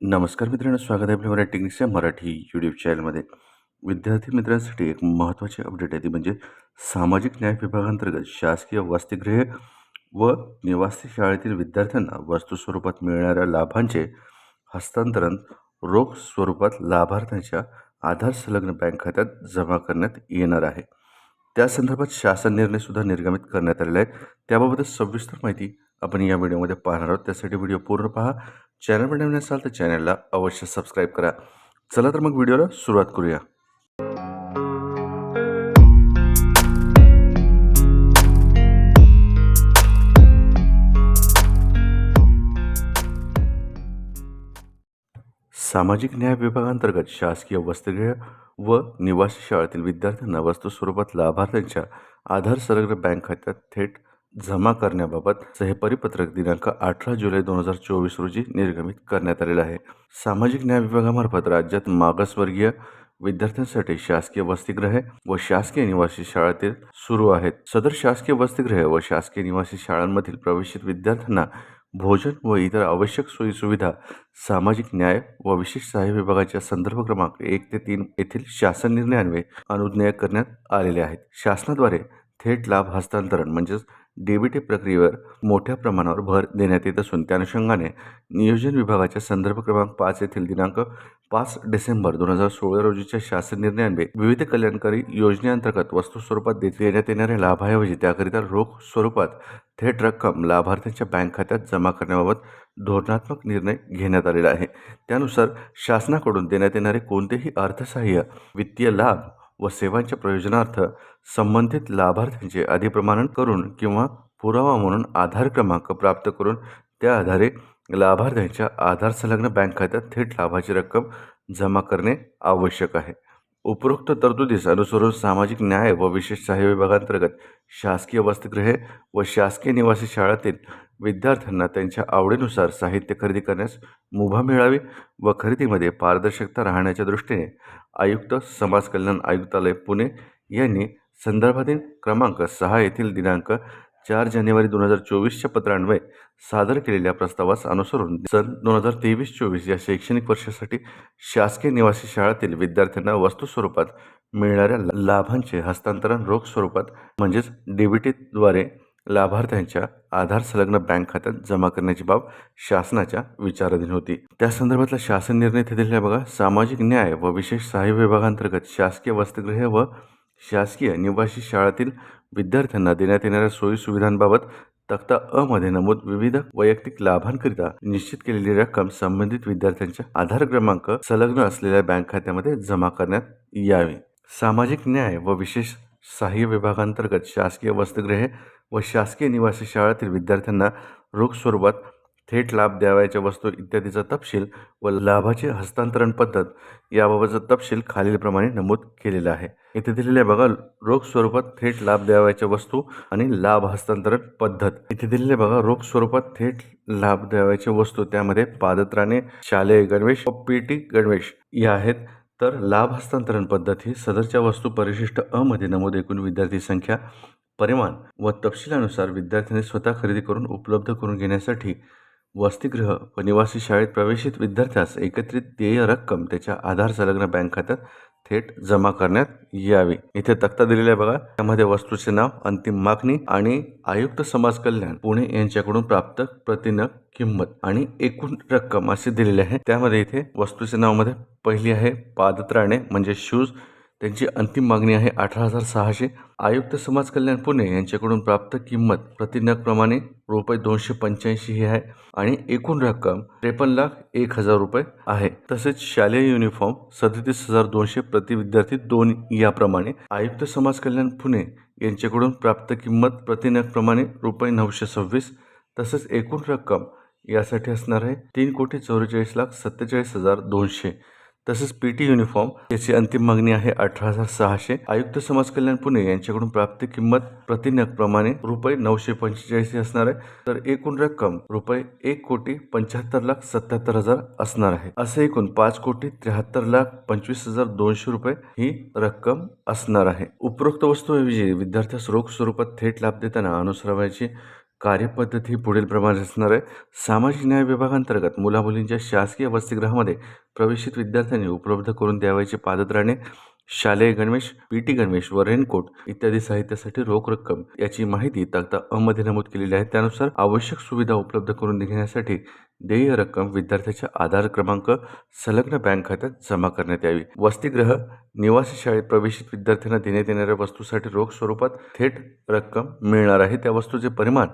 नमस्कार मित्रांनो स्वागत आहे आपल्या मराठी टेक्निक्सच्या मराठी यूट्यूब चॅनलमध्ये विद्यार्थी मित्रांसाठी एक महत्त्वाची अपडेट आहे ती म्हणजे सामाजिक न्याय विभागांतर्गत शासकीय वास्तगृहे व निवासी शाळेतील विद्यार्थ्यांना वस्तू स्वरूपात मिळणाऱ्या लाभांचे हस्तांतरण रोख स्वरूपात लाभार्थ्यांच्या आधार संलग्न बँक खात्यात जमा करण्यात येणार आहे. त्या संदर्भात शासन निर्णयसुद्धा निर्गमित करण्यात आलेला आहे. त्याबाबतच सविस्तर माहिती आपण या व्हिडिओमध्ये पाहणार आहोत. त्यासाठी व्हिडिओ पूर्ण पहा. चॅनलवर नवीन असाल तर चॅनलला अवश्य सबस्क्राईब करा. चला तर मग व्हिडिओला सुरुवात करूया. सामाजिक न्याय विभागांतर्गत शासकीय वस्त्रगृह व निवासी शाळेतील विद्यार्थ्यांना वस्तू स्वरूपात लाभार्थ्यांच्या आधार सरग्र बँक खात्यात थेट जमा करण्याबाबत हे परिपत्रक दिनांक अठरा जुलै दोन हजार चोवीस रोजी निर्गमित करण्यात आलेलं आहे. सामाजिक न्याय विभागामार्फत राज्यात मागासवर्गीय विद्यार्थ्यांसाठी शासकीय वसतिगृहे व शासकीय निवासी शाळेतील सुरू आहेत. सदर शासकीय वसतिगृहे व शासकीय निवासी शाळांमधील प्रवेशित विद्यार्थ्यांना भोजन व इतर आवश्यक सोयीसुविधा सामाजिक न्याय व विशेष सहाय्य विभागाच्या संदर्भ क्रमांक एक ते तीन येथील शासन निर्णयान्वये अनुज्ञेय करण्यात आलेले आहेत. शासनाद्वारे थेट लाभ हस्तांतरण म्हणजेच डीबीटी प्रक्रियेवर मोठ्या प्रमाणावर भर देण्यात येत असून त्या अनुषंगाने नियोजन विभागाच्या संदर्भ क्रमांक पाच येथील दिनांक पाच डिसेंबर दोन हजार सोळा रोजीच्या शासन निर्णयान्वये विविध कल्याणकारी योजनेअंतर्गत वस्तू स्वरूपात देण्यात येणाऱ्या लाभाऐवजी त्याकरिता रोख स्वरूपात थेट रक्कम लाभार्थ्यांच्या बँक खात्यात जमा करण्याबाबत धोरणात्मक निर्णय घेण्यात आलेला आहे. त्यानुसार शासनाकडून देण्यात येणारे कोणतेही अर्थसहाय्य वित्तीय लाभ व सेवांच्या प्रयोजनार्थ संबंधित लाभार्थ्यांचे अधिप्रमाणन करून किंवा पुरावा म्हणून आधार क्रमांक प्राप्त करून त्या आधारे लाभार्थ्यांच्या आधार संलग्न बँक खात्यात थेट लाभाची रक्कम जमा करणे आवश्यक आहे. उपरोक्त तरतुदीस अनुसरून सामाजिक न्याय व विशेष सहाय्य विभागांतर्गत शासकीय वसतिगृहे व शासकीय निवासी शाळांतील विद्यार्थ्यांना त्यांच्या आवडीनुसार साहित्य खरेदी करण्यास मुभा मिळावी व खरेदीमध्ये पारदर्शकता राहण्याच्या दृष्टीने आयुक्त समाज कल्याण आयुक्तालय पुणे यांनी संदर्भातील क्रमांक सहा येथील दिनांक चार जानेवारी दोन हजार चोवीसच्या पत्रान्वये सादर केलेल्या प्रस्तावास अनुसरून सन दोन हजार तेवीस चोवीस या शैक्षणिक वर्षासाठी शासकीय निवासी शाळातील विद्यार्थ्यांना वस्तू स्वरूपात मिळणाऱ्या लाभांचे हस्तांतरण रोख स्वरूपात म्हणजेच डीबीटीद्वारे लाभार्थ्यांच्या आधार संलग्न बँक खात्यात जमा करण्याची बाब शासनाच्या विचाराधीन होती. त्या संदर्भातला शासन निर्णय इथे दिलेला बघा. सामाजिक न्याय व विशेष सहाय्य विभागांतर्गत शासकीय वसतिगृहे व शासकीय निवासी शाळातील विद्यार्थ्यांना देण्यात येणाऱ्या सोयी सुविधांबाबत तक्ता अ मध्ये नमूद विविध वैयक्तिक लाभांकरिता निश्चित केलेली रक्कम संबंधित विद्यार्थ्यांच्या आधार क्रमांक संलग्न असलेल्या बँक खात्यामध्ये जमा करण्यात यावी. सामाजिक न्याय व विशेष सहाय्य विभागांतर्गत शासकीय वसतिगृहे व शासकीय निवासी शाळेतील विद्यार्थ्यांना रोख स्वरूपात थेट लाभ द्यावयाच्या वस्तू इत्यादीचा तपशील व लाभाचे हस्तांतरण पद्धत याबाबतचा तपशील खालीलप्रमाणे नमूद केलेला आहे. इथे दिलेले बघा रोख स्वरूपात थेट लाभ द्यावयाच्या वस्तू आणि लाभ हस्तांतरण पद्धत. इथे दिलेले बघा रोख स्वरूपात थेट लाभ द्यावयाच्या वस्तू त्यामध्ये पादत्राणे शालेय गणवेश व पीटी गणवेश या आहेत. तर लाभ हस्तांतरण पद्धत ही सदरच्या वस्तू परिशिष्ट अ मध्ये नमूद एकूण विद्यार्थी संख्या परिमाण व तपशिलानुसार विद्यार्थ्यांनी स्वतः खरेदी करून उपलब्ध करून घेण्यासाठी वसतिगृह व निवासी शाळेत प्रवेशित विद्यार्थ्यास एकत्रित देय रक्कम त्याच्या आधार संलग्न बँक खात्यात थेट जमा करण्यात यावी. इथे तक्ता दिलेला आहे बघा. त्यामध्ये वस्तूचे नाव अंतिम मागणी आणि आयुक्त समाज कल्याण पुणे यांच्याकडून प्राप्त प्रतिनग किंमत आणि एकूण रक्कम असे दिलेले आहे. त्यामध्ये इथे वस्तूचे नावामध्ये पहिली आहे पादत्राणे म्हणजे शूज त्यांची अंतिम मागणी आहे अठरा हजार सहाशे. आयुक्त समाज कल्याण पुणे यांच्याकडून प्राप्त किंमत प्रतिनगप्रमाणे रुपये दोनशे पंच्याऐंशी ही आहे आणि एकूण रक्कम त्रेपन्न लाख एक हजार रुपये आहे. तसेच शालेय युनिफॉर्म सदतीस हजार दोनशे प्रति विद्यार्थी दोन याप्रमाणे आयुक्त समाज कल्याण पुणे यांच्याकडून प्राप्त किंमत प्रतिनगप्रमाणे रुपये नऊशे सव्वीस तसेच एकूण रक्कम यासाठी असणार आहे तीन कोटी चौवेचाळीस लाख सत्तेचाळीस हजार दोनशे. तसेच पी टी युनिफॉर्म याची अंतिम मागणी आहे अठरा हजार सहाशे. आयुक्त समाज कल्याण पुणे यांच्याकडून प्राप्त किंमत प्रतिनगप्रमाणे रुपये नऊशे पंचेचाळीस असणार आहे. तर एकूण रक्कम रुपये एक कोटी पंच्याहत्तर लाख सत्याहत्तर हजार असणार आहे. असे एकूण पाच कोटी त्र्याहत्तर लाख पंचवीस हजार दोनशे रुपये ही रक्कम असणार आहे. उपरोक्त वस्तूऐवजी विद्यार्थ्यास रोख स्वरूपात थेट लाभ देताना अनुसरवायची कार्यपद्धती पुढील प्रमाणे असणार आहे. सामाजिक न्याय विभागांतर्गत मुलामुलींच्या शासकीय वसतिगृहामध्ये प्रवेशित विद्यार्थ्यांनी उपलब्ध करून द्यावयाचे पादत्राणे शालेय गणवेश पी टी गणवेश व रेनकोट इत्यादी साहित्यासाठी रोख रक्कम याची माहिती तक्ता अमध्ये नमूद केलेली आहे. त्यानुसार आवश्यक सुविधा उपलब्ध करून घेण्यासाठी देय रक्कम विद्यार्थ्याच्या आधार क्रमांक संलग्न बँक खात्यात जमा करण्यात यावी. वसतिगृह निवासी शाळेत प्रवेशित विद्यार्थ्यांना देण्यात येणाऱ्या वस्तूसाठी रोख स्वरूपात थेट रक्कम मिळणार आहे. त्या वस्तूचे परिमाण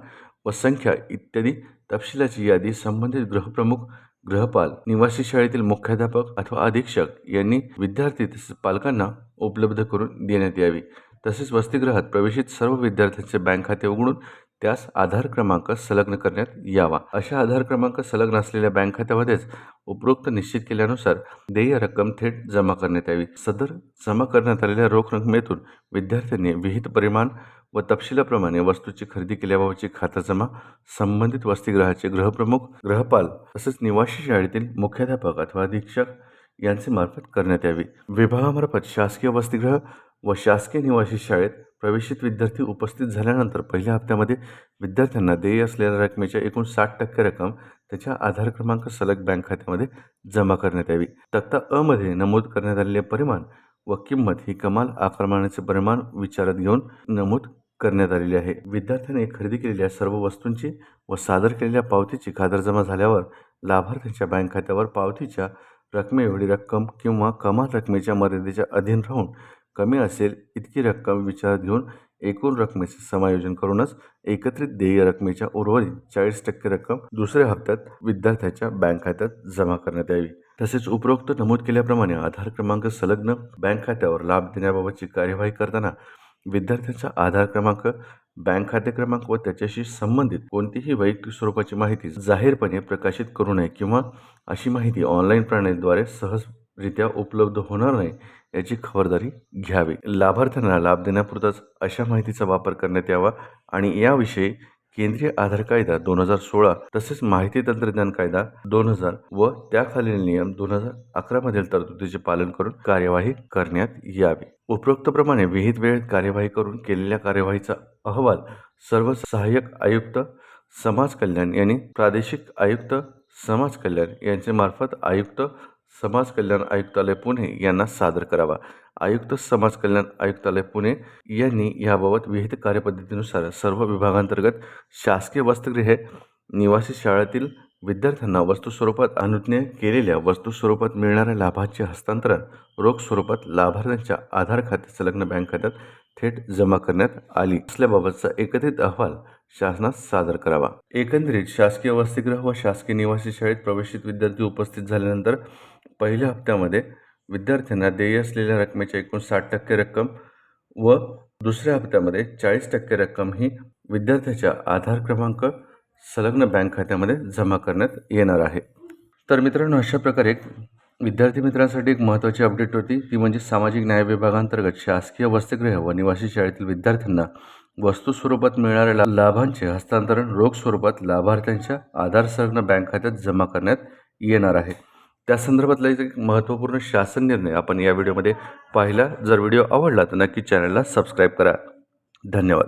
व संख्या इत्यादी तपशिलाची यादी संबंधित गृहप्रमुख गृहपाल निवासी शाळेतील मुख्याध्यापक अथवा अधीक्षक यांनी विद्यार्थी तसेच पालकांना उपलब्ध करून देण्यात यावी. तसेच वसतिगृहात प्रवेशित सर्व विद्यार्थ्यांचे बँक खाते उघडून त्यास आधार क्रमांक संलग्न करण्यात यावा. अशा आधार क्रमांक संलग्न असलेल्या बँक खात्यामध्येच उपरोक्त निश्चित केल्यानुसार देय रक्कम थेट जमा करण्यात यावी. सदर जमा करण्यात आलेल्या रोख रकमेतून विद्यार्थ्यांनी विहित परिमाण व तपशिलाप्रमाणे वस्तूची खरेदी केल्याबाबतची खातरजमा संबंधित वसतिगृहाचे गृहप्रमुख ग्रहपाल तसेच निवासी शाळेतील मुख्याध्यापक अथवा अधीक्षक यांचे मार्फत करण्यात यावी. विभागामार्फत शासकीय वसतिगृह व शासकीय निवासी शाळेत प्रवेशित विद्यार्थी उपस्थित झाल्यानंतर पहिल्या हप्त्यामध्ये विद्यार्थ्यांना देय असलेल्या रकमेच्या एकूण साठ टक्के रक्कम त्याच्या आधार क्रमांक सलग बँक खात्यामध्ये जमा करण्यात यावी. तक्ता अ मध्ये नमूद करण्यात आलेले परिमाण व किंमत ही कमाल आकारमानाचे परिमाण विचारात घेऊन नमूद करण्यात आलेली आहे. विद्यार्थ्याने खरेदी केलेल्या सर्व वस्तूंची व सादर केलेल्या पावतीची खातरजमा झाल्यावर लाभार्थ्यांच्या बँक खात्यावर पावतीच्या रकमेएवढी रक्कम किंवा कमाल रकमेच्या मर्यादेच्या अधीन राहून कमी असेल इतकी रक्कम विचारात घेऊन एकूण रकमेचे समायोजन करूनच एकत्रित देय रकमेच्या उर्वरित चाळीस टक्के रक्कम दुसऱ्या हप्त्यात विद्यार्थ्याच्या बँक खात्यात जमा करण्यात यावी. तसेच उपरोक्त नमूद केल्याप्रमाणे आधार क्रमांक संलग्न बँक खात्यावर लाभ देण्याबाबतची कार्यवाही करताना विद्यार्थ्यांचा आधार क्रमांक बँक खाते क्रमांक व त्याच्याशी संबंधित कोणतीही वैयक्तिक स्वरूपाची माहिती जाहीरपणे प्रकाशित करू नये किंवा अशी माहिती ऑनलाईन प्रणालीद्वारे सहज रित्या उपलब्ध होणार नाही याची खबरदारी घ्यावी. लाभार्थ्यांना लाभ देण्यापुरताच अशा माहितीचा वापर करण्यात यावा आणि याविषयी केंद्रीय आधार कायदा दोन हजार सोळा तसेच माहिती तंत्रज्ञान कायदा दोन हजार व त्याखालील नियम दोन हजार अकरा मधील तरतुदीचे पालन करून कार्यवाही करण्यात यावी. उपरोक्तप्रमाणे विहित वेळेत कार्यवाही करून केलेल्या कार्यवाहीचा अहवाल सर्व सहाय्यक आयुक्त समाज कल्याण यांनी प्रादेशिक आयुक्त समाज कल्याण यांचे मार्फत आयुक्त समाज कल्याण आयुक्तालय पुणे यांना सादर करावा. आयुक्त समाज कल्याण आयुक्तालय पुणे यांनी याबाबत विहित कार्यपद्धतीनुसार सर्व विभागांतर्गत शासकीय वसतिगृहे निवासी शाळेतील विद्यार्थ्यांना वस्तू स्वरूपात अनुज्ञे केलेल्या वस्तू स्वरूपात मिळणाऱ्या लाभाचे हस्तांतरण रोख स्वरूपात लाभार्थ्यांच्या आधार खाते संलग्न बँक खात्यात थेट जमा करण्यात आली असल्याबाबतचा एकत्रित अहवाल शासनास सादर करावा. एकंदरीत शासकीय वसतिगृह व शासकीय निवासी शाळेत प्रवेशित विद्यार्थी उपस्थित झाल्यानंतर पहिल्या हप्त्यामध्ये विद्यार्थ्यांना देय असलेल्या रकमेच्या एकूण साठ टक्के रक्कम व दुसऱ्या हप्त्यामध्ये चाळीस टक्के रक्कम ही विद्यार्थ्याच्या आधार क्रमांक संलग्न बँक खात्यामध्ये जमा करण्यात येणार आहे. तर मित्रांनो अशा प्रकारे एक विद्यार्थी मित्रांसाठी एक महत्त्वाची अपडेट होती. ती म्हणजे सामाजिक न्याय विभागांतर्गत शासकीय वसतिगृह व निवासी शाळेतील विद्यार्थ्यांना वस्तू स्वरूपात मिळणाऱ्या ला लाभांचे हस्तांतरण रोख स्वरूपात लाभार्थ्यांच्या आधार संलग्न बँक खात्यात जमा करण्यात येणार आहे. त्या संदर्भातला एक महत्त्वपूर्ण शासन निर्णय आपण या व्हिडिओमध्ये पाहिला. जर व्हिडिओ आवडला तर नक्की चॅनलला सबस्क्राईब करा. धन्यवाद.